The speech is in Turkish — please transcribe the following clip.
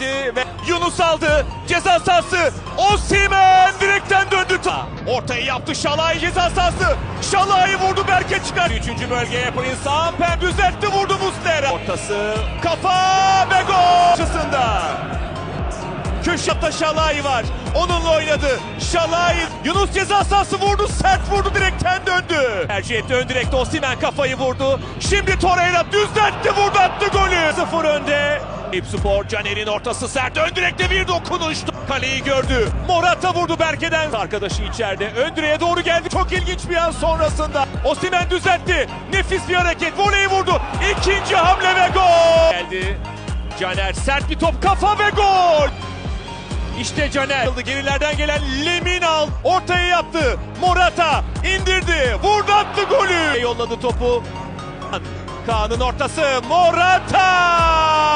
geldi ve Yunus aldı. Ceza sahası. Osimhen direkten döndü. Ta. Ortayı yaptı Şalay ceza sahası. Şalay'ı vurdu Berke çıkar. Üçüncü bölgeye Prince Ampen düzeltti vurdu Muslera. Ortası kafa ve gol. Açısında. Kürşat'ta Şalay var. Onunla oynadı. Şalay Yunus ceza sahası vurdu. Sert vurdu direkten döndü. Tercih etti ön direkte Osimhen kafayı vurdu. Şimdi Torreira düzeltti vurdu attı golü. 0 önde. İpspor Caner'in ortası sert ön direkte bir dokunuş. Kaleyi gördü. Morata vurdu Berke'den. Arkadaşı içeride. Ön direğe doğru geldi. Çok ilginç bir an sonrasında. Osimhen düzeltti. Nefis bir hareket. Voleyi vurdu. İkinci hamle ve gol. Geldi. Caner sert bir top kafa ve gol. İşte Caner. Gerilerden gelen Lemin al. Ortaya yaptı. Morata indirdi. Vurdu. Yolladı topu. Kaan'ın ortası. Morata!